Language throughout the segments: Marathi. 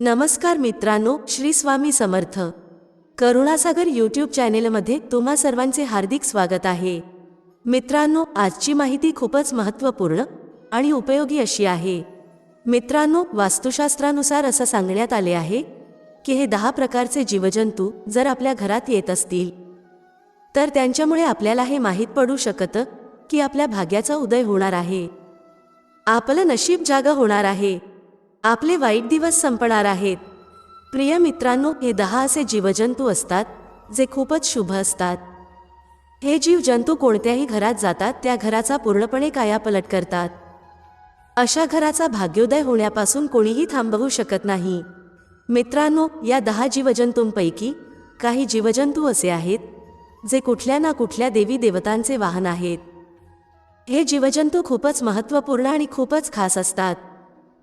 नमस्कार मित्रांनो श्री स्वामी समर्थ. करुणासागर यूट्यूब चॅनेलमध्ये तुम्हा सर्वांचे हार्दिक स्वागत आहे. मित्रांनो आजची माहिती खूपच महत्त्वपूर्ण आणि उपयोगी अशी आहे. मित्रांनो वास्तुशास्त्रानुसार असं सांगण्यात आले आहे की हे दहा प्रकारचे जीवजंतू जर आपल्या घरात येत असतील तर त्यांच्यामुळे आपल्याला हे माहीत पडू शकतं की आपल्या भाग्याचा उदय होणार आहे. आपलं नशीब जागा होणार आहे. आपले वाईट दिवस संपणार आहेत. प्रिय मित्रांनो हे दहा असे जीवजंतू असतात जे खूपच शुभ असतात. हे जीव जंतू कोणत्याही घरात जातात त्या घराचा पूर्णपणे कायापलट करतात. अशा घराचा भाग्योदय होण्यापासून कोणीही थांबवू शकत नाही. मित्रांनो या दहा जीवजंतूंपैकी काही जीवजंतू असे आहेत जे कुठल्या ना कुठल्या देवी देवतांचे वाहन आहेत. हे जीवजंतू खूपच महत्त्वपूर्ण आणि खूपच खास असतात.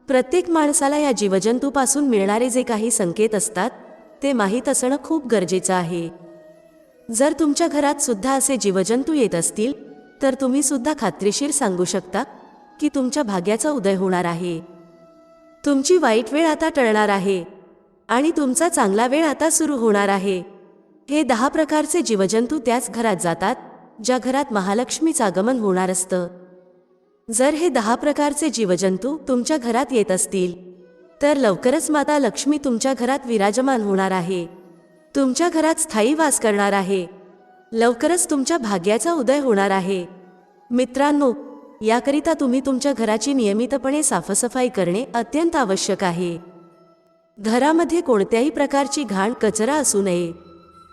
प्रत्येक माणसाला या जीवजंतूपासून मिळणारे जे काही संकेत असतात ते माहीत असणं खूप गरजेचं आहे. जर तुमच्या घरात सुद्धा असे जीवजंतू येत असतील तर तुम्ही सुद्धा खात्रीशीर सांगू शकता की तुमच्या भाग्याचा उदय होणार आहे. तुमची वाईट वेळ आता टळणार आहे आणि तुमचा चांगला वेळ आता सुरू होणार आहे. हे दहा प्रकारचे जीवजंतू त्याच घरात जातात ज्या घरात महालक्ष्मीचं आगमन होणार असतं. जर हे दहा प्रकारचे जीवजंतू तुमच्या घरात येत असतील तर लवकरच माता लक्ष्मी तुमच्या घरात विराजमान होणार आहे. तुमच्या घरात स्थायी वास करणार आहे. लवकरच तुमच्या भाग्याचा उदय होणार आहे. मित्रांनो याकरिता तुम्ही तुमच्या घराची नियमितपणे साफसफाई करणे अत्यंत आवश्यक आहे. घरामध्ये कोणत्याही प्रकारची घाण कचरा असू नये.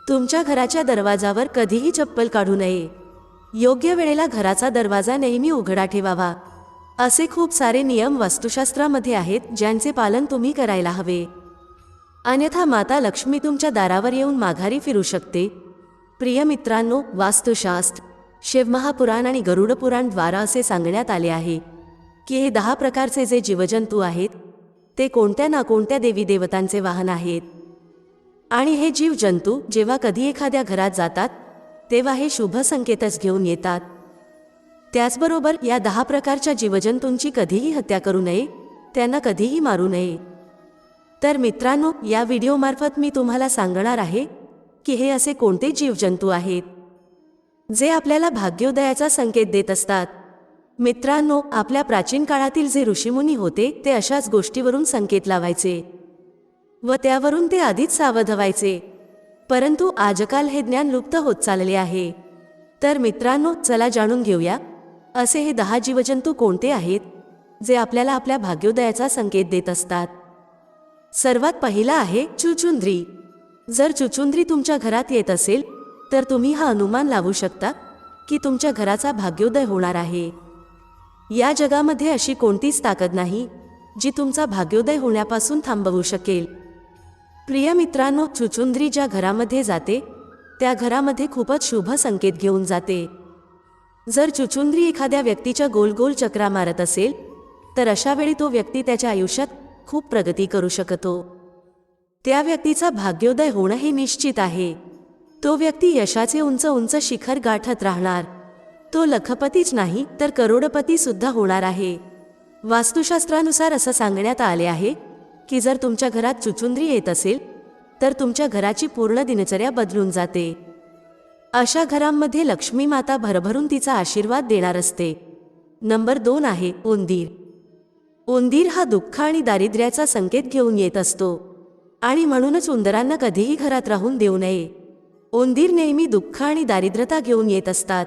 तुमच्या घराच्या दरवाजावर कधीही चप्पल काढू नये. योग्य वेळेला घराचा दरवाजा नेहमी उघडा ठेवावा. असे खूप सारे नियम वास्तुशास्त्रामध्ये आहेत ज्यांचे पालन तुम्ही करायला हवे. अन्यथा माता लक्ष्मी तुमच्या दारावर येऊन माघारी फिरू शकते. प्रिय मित्रांनो वास्तुशास्त्र शिवमहापुराण आणि गरुडपुराण द्वारा असे सांगण्यात आले आहे की हे दहा प्रकारचे जे जीवजंतू आहेत ते कोणत्या ना कोणत्या देवी देवतांचे वाहन आहेत. आणि हे जीवजंतू जेव्हा कधी एखाद्या घरात जातात तेव्हा हे शुभ संकेतच घेऊन येतात. त्याचबरोबर या दहा प्रकारच्या जीवजंतूंची कधीही हत्या करू नये त्यांना कधीही मारू नये. तर मित्रांनो या व्हिडिओमार्फत मी तुम्हाला सांगणार आहे की हे असे कोणते जीवजंतू आहेत जे आपल्याला भाग्योदयाचा संकेत देत असतात. मित्रांनो आपल्या प्राचीन काळातील जे ऋषीमुनी होते ते अशाच गोष्टीवरून संकेत लावायचे. व त्यावरून ते आधीच सावध व्हायचे. परंतु आजकाल हे ज्ञान लुप्त होत चालले आहे. तर मित्रांनो चला जाणून घेऊया असे हे दहा जीवजंतू कोणते आहेत जे आपल्याला आपल्या भाग्योदयाचा संकेत देत असतात? सर्वात पहिला आहे चुचुंद्री. जर चुचुंद्री तुमच्या घरात येत असेल तर तुम्ही हा अनुमान लावू शकता की तुमच्या घराचा भाग्योदय होणार आहे. या जगामध्ये अशी कोणतीच ताकद नाही जी तुमचा भाग्योदय होण्यापासून थांबवू शकेल. प्रिय मित्रांनो चुचुंद्री ज्या घरामध्ये जाते त्या घरामध्ये खूपच शुभ संकेत घेऊन जाते. जर चुचुंद्री एखाद्या व्यक्तीच्या गोल गोल चक्रा मारत असेल तर अशा वेळी तो व्यक्ती त्याच्या आयुष्यात खूप प्रगती करू शकतो. त्या व्यक्तीचा भाग्योदय होणं हे निश्चित आहे. तो व्यक्ती यशाचे उंच उंच शिखर गाठत राहणार. तो लखपतीच नाही तर करोडपती सुद्धा होणार आहे. वास्तुशास्त्रानुसार असं सांगण्यात आले आहे की जर तुमच्या घरात चुचुंद्री येत असेल तर तुमच्या घराची पूर्ण दिनचर्या बदलून जाते. अशा घरांमध्ये लक्ष्मी माता भरभरून तिचा आशीर्वाद देणार असते. नंबर दोन आहे उंदीर. उंदीर हा दुःख आणि दारिद्र्याचा संकेत घेऊन येत असतो आणि म्हणूनच उंदरांना कधीही घरात राहून देऊ नये. उंदीर नेहमी दुःख आणि दारिद्रता घेऊन येत असतात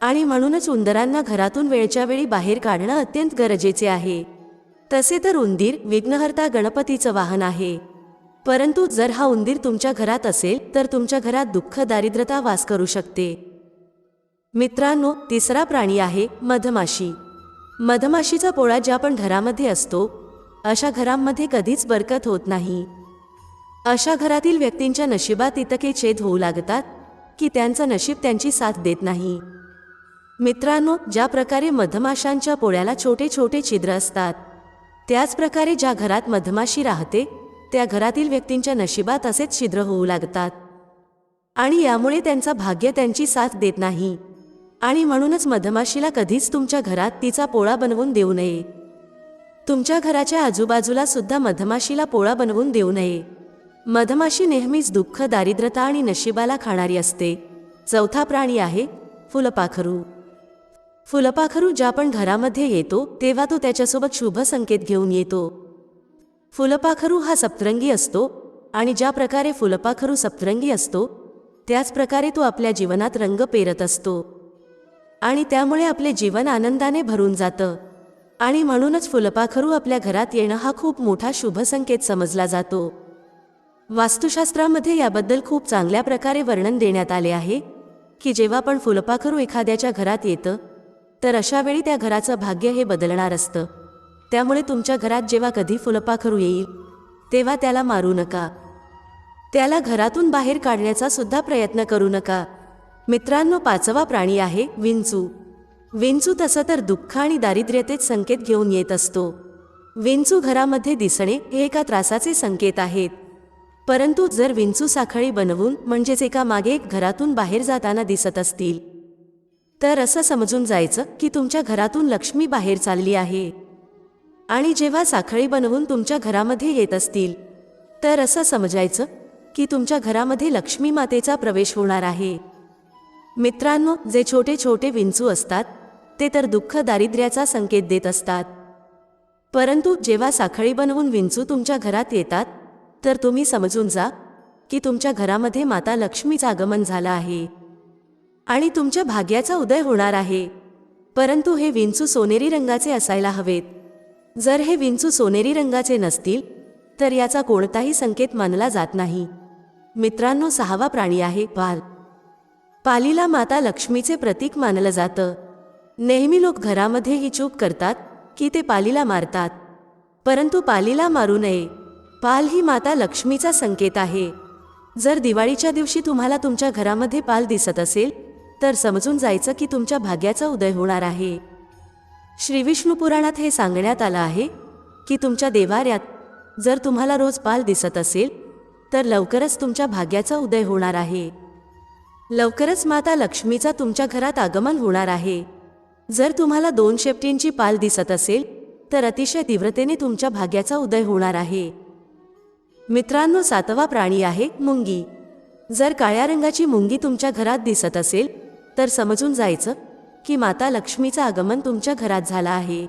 आणि म्हणूनच उंदरांना घरातून वेळच्या वेळी बाहेर काढणं अत्यंत गरजेचे आहे. तसे तर उंदीर विघ्नहर्ता गणपतीचं वाहन आहे. परंतु जर हा उंदीर तुमच्या घरात असेल तर तुमच्या घरात दुःख दारिद्रता वास करू शकते. मित्रांनो तिसरा प्राणी आहे मधमाशी. मधमाशीचा पोळा ज्या पण घरामध्ये असतो अशा घरांमध्ये कधीच बरकत होत नाही. अशा घरातील व्यक्तींच्या नशिबात इतके छेद होऊ लागतात की त्यांचं नशीब त्यांची साथ देत नाही. मित्रांनो ज्या प्रकारे मधमाशांच्या पोळ्याला छोटे छोटे छिद्र असतात त्याचप्रकारे ज्या घरात मधमाशी राहते त्या घरातील व्यक्तींच्या नशिबात असेच छिद्र होऊ लागतात. आणि यामुळे त्यांचा भाग्य त्यांची साथ देत नाही. आणि म्हणूनच मधमाशीला कधीच तुमच्या घरात तिचा पोळा बनवून देऊ नये. तुमच्या घराच्या आजूबाजूला सुद्धा मधमाशीला पोळा बनवून देऊ नये. मधमाशी नेहमीच दुःख दारिद्रता आणि नशिबाला खाणारी असते. चौथा प्राणी आहे फुलपाखरू. फुलपाखरू ज्या पण घरामध्ये येतो तेव्हा तो त्याच्यासोबत शुभ संकेत घेऊन येतो. फुलपाखरू हा सप्तरंगी असतो आणि ज्या प्रकारे फुलपाखरू सप्तरंगी असतो त्याच प्रकारे तो आपल्या जीवनात रंग पेरत असतो. आणि त्यामुळे आपले जीवन आनंदाने भरून जातं. आणि म्हणूनच फुलपाखरू आपल्या घरात येणं हा खूप मोठा शुभ संकेत समजला जातो. वास्तुशास्त्रामध्ये याबद्दल खूप चांगल्या प्रकारे वर्णन देण्यात आले आहे की जेव्हा पण फुलपाखरू एखाद्याच्या घरात येतं तर अशा वेळी त्या घराचं भाग्य हे बदलणार असतं. त्यामुळे तुमच्या घरात जेव्हा कधी फुलपाखरू येईल तेव्हा त्याला मारू नका. त्याला घरातून बाहेर काढण्याचा सुद्धा प्रयत्न करू नका. मित्रांनो पाचवा प्राणी आहे विंचू. विंचू तसं तर दुःख आणि दारिद्र्यतेत संकेत घेऊन येत असतो. विंचू घरामध्ये दिसणे हे एका त्रासाचे संकेत आहेत. परंतु जर विंचू साखळी बनवून म्हणजेच एका मागे एक घरातून बाहेर जाताना दिसत असतील तर असं समजून जायचं की तुमच्या घरातून लक्ष्मी बाहेर चालली आहे. आणि जेव्हा साखळी बनवून तुमच्या घरामध्ये येत असतील तर असं समजायचं की तुमच्या घरामध्ये लक्ष्मी मातेचा प्रवेश होणार आहे. मित्रांनो जे छोटे छोटे विंचू असतात ते तर दुःख दारिद्र्याचा संकेत देत असतात. परंतु जेव्हा साखळी बनवून विंचू तुमच्या घरात येतात तर तुम्ही समजून जा की तुमच्या घरामध्ये माता लक्ष्मीचं आगमन झालं आहे. आणि तुमच्या भाग्याचा उदय होणार आहे. परंतु हे विंचू सोनेरी रंगाचे असायला हवेत. जर हे विंचू सोनेरी रंगाचे नसतील तर याचा कोणताही संकेत मानला जात नाही. मित्रांनो सहावा प्राणी आहे पाल पालीला माता लक्ष्मीचे प्रतीक मानलं जातं. नेहमी लोक घरामध्ये ही चूक करतात की ते पालीला मारतात. परंतु पालीला मारू नये. पाल ही माता लक्ष्मीचा संकेत आहे. जर दिवाळीच्या दिवशी तुम्हाला तुमच्या घरामध्ये पाल दिसत असेल तर समजून जायचं की तुमच्या भाग्याचा उदय होणार आहे. श्रीविष्णू पुराणात हे सांगण्यात आलं आहे की तुमच्या देवाऱ्यात जर तुम्हाला रोज पाल दिसत असेल तर लवकरच तुमच्या भाग्याचा उदय होणार आहे. लवकरच माता लक्ष्मीचा तुमच्या घरात आगमन होणार आहे. जर तुम्हाला दोन शेपटींची पाल दिसत असेल तर अतिशय तीव्रतेने तुमच्या भाग्याचा उदय होणार आहे. मित्रांनो सातवा प्राणी आहे मुंगी. जर काळ्या रंगाची मुंगी तुमच्या घरात दिसत असेल तर समजून जायचं की माता लक्ष्मीचं आगमन तुमच्या घरात झालं आहे.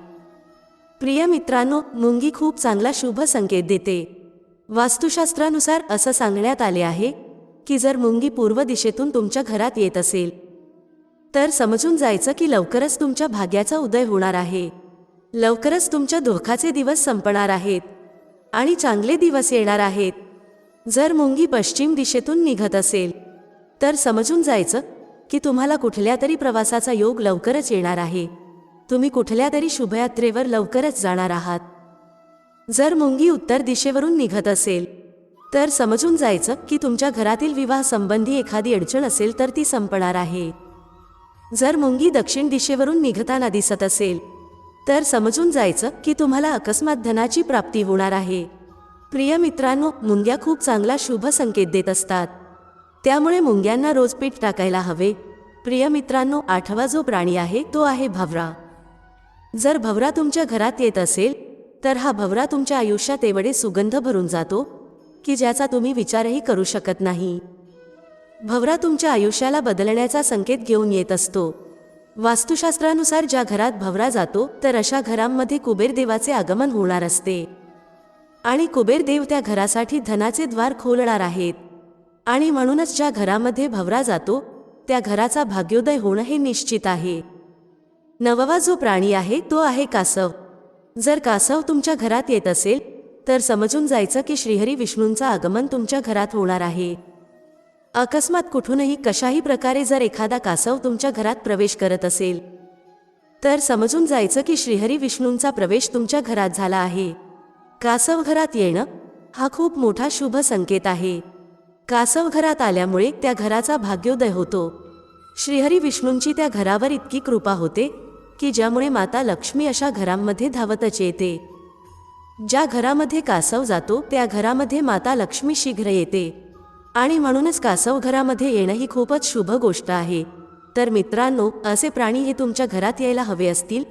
प्रिय मित्रांनो मुंगी खूप चांगला शुभ संकेत देते. वास्तुशास्त्रानुसार असं सांगण्यात आले आहे की जर मुंगी पूर्व दिशेतून तुमच्या घरात येत असेल तर समजून जायचं की लवकरच तुमच्या भाग्याचा उदय होणार आहे. लवकरच तुमच्या धोकाचे दिवस संपणार आहेत आणि चांगले दिवस येणार आहेत. जर मुंगी पश्चिम दिशेतून निघत असेल तर समजून जायचं की तुम्हाला कुठल्या तरी प्रवासाचा योग लवकरच येणार आहे. तुम्ही कुठल्या तरी शुभयात्रेवर लवकरच जाणार आहात. जर मुंगी उत्तर दिशेवरून निघत असेल तर समजून जायचं की तुमच्या घरातील विवाह संबंधी एखादी अडचण असेल तर ती संपणार आहे. जर मुंगी दक्षिण दिशेवरून निघताना दिसत असेल तर समजून जायचं की तुम्हाला अकस्मात धनाची प्राप्ती होणार आहे. प्रिय मित्रांनो मुंग्या खूप चांगला शुभ संकेत देत असतात. त्यामुळे मुंग्यांना रोज पीठ टाकायला हवे. प्रिय मित्रांनो आठवा जो प्राणी आहे तो आहे भवरा. जर भवरा तुमच्या घरात येत असेल तर हा भवरा तुमच्या आयुष्यात एवढे सुगंध भरून जातो की ज्याचा तुम्ही विचारही करू शकत नाही. भवरा तुमच्या आयुष्याला बदलण्याचा संकेत घेऊन येत असतो. वास्तुशास्त्रानुसार ज्या घरात भवरा जातो तर अशा घरांमध्ये कुबेर देवाचे आगमन होणार असते. आणि कुबेर देव त्या घरासाठी धनाचे द्वार खोलणार आहेत. आणि म्हणूनच ज्या घरामध्ये भवरा जातो त्या घराचा भाग्योदय होणं हे निश्चित आहे. नववा जो प्राणी आहे तो आहे कासव. जर कासव तुमच्या घरात येत असेल तर समजून जायचं की श्रीहरी विष्णूंचं आगमन तुमच्या घरात होणार आहे. अकस्मात कुठूनही कशाही प्रकारे जर एखादा कासव तुमच्या घरात प्रवेश करत असेल तर समजून जायचं की श्रीहरी विष्णूंचा प्रवेश तुमच्या घरात झाला आहे. कासव घरात येणं हा खूप मोठा शुभ संकेत आहे. कासव घरात आल्यामुळे त्या घराचा भाग्योदय होतो. श्रीहरी विष्णूंची त्या घरावर इतकी कृपा होते की ज्यामुळे माता लक्ष्मी अशा घरांमध्ये धावतच येते. ज्या घरामध्ये कासव जातो त्या घरामध्ये माता लक्ष्मी शीघ्र येते. आणि म्हणूनच कासव घरामध्ये येणं ही खूपच शुभ गोष्ट आहे. तर मित्रांनो असे प्राणी हे तुमच्या घरात यायला हवे असतील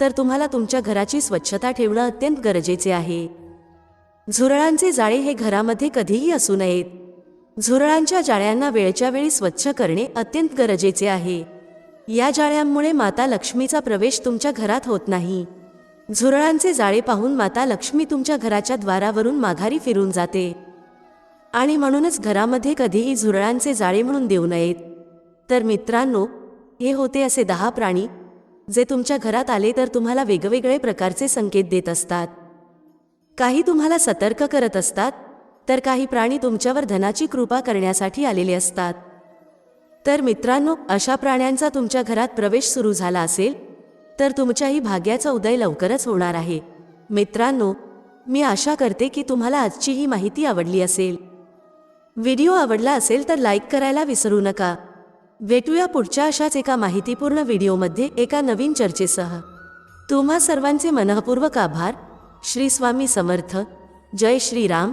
तर तुम्हाला तुमच्या घराची स्वच्छता ठेवणं अत्यंत गरजेचे आहे. झुरळांचे जाळे हे घरामध्ये कधीही असू नयेत. झुरळांच्या जाळ्यांना वेळच्या वेळी स्वच्छ करणे अत्यंत गरजेचे आहे. या जाळ्यांमुळे माता लक्ष्मीचा प्रवेश तुमच्या घरात होत नाही. झुरळांचे जाळे पाहून माता लक्ष्मी तुमच्या घराच्या द्वारावरून माघारी फिरून जाते. आणि म्हणूनच घरामध्ये कधीही झुरळांचे जाळे म्हणून देऊ नयेत. तर मित्रांनो हे होते असे दहा प्राणी जे तुमच्या घरात आले तर तुम्हाला वेगवेगळे प्रकारचे संकेत देत असतात. काही तुम्हाला सतर्क करत असतात तर काही प्राणी तुमच्यावर धनाची कृपा करण्यासाठी आलेले असतात. तर मित्रांनो अशा प्राण्यांचा तुमच्या घरात प्रवेश सुरू झाला असेल तर तुमच्याही भाग्याचा उदय लवकरच होणार आहे. मित्रांनो मी आशा करते की तुम्हाला आजची ही माहिती आवडली असेल. व्हिडिओ आवडला असेल तर लाईक करायला विसरू नका. भेटूया पुढच्या अशाच एका माहितीपूर्ण व्हिडिओमध्ये एका नवीन चर्चेसह. तुम्हा सर्वांचे मनःपूर्वक आभार. श्री स्वामी समर्थ. जय श्रीराम.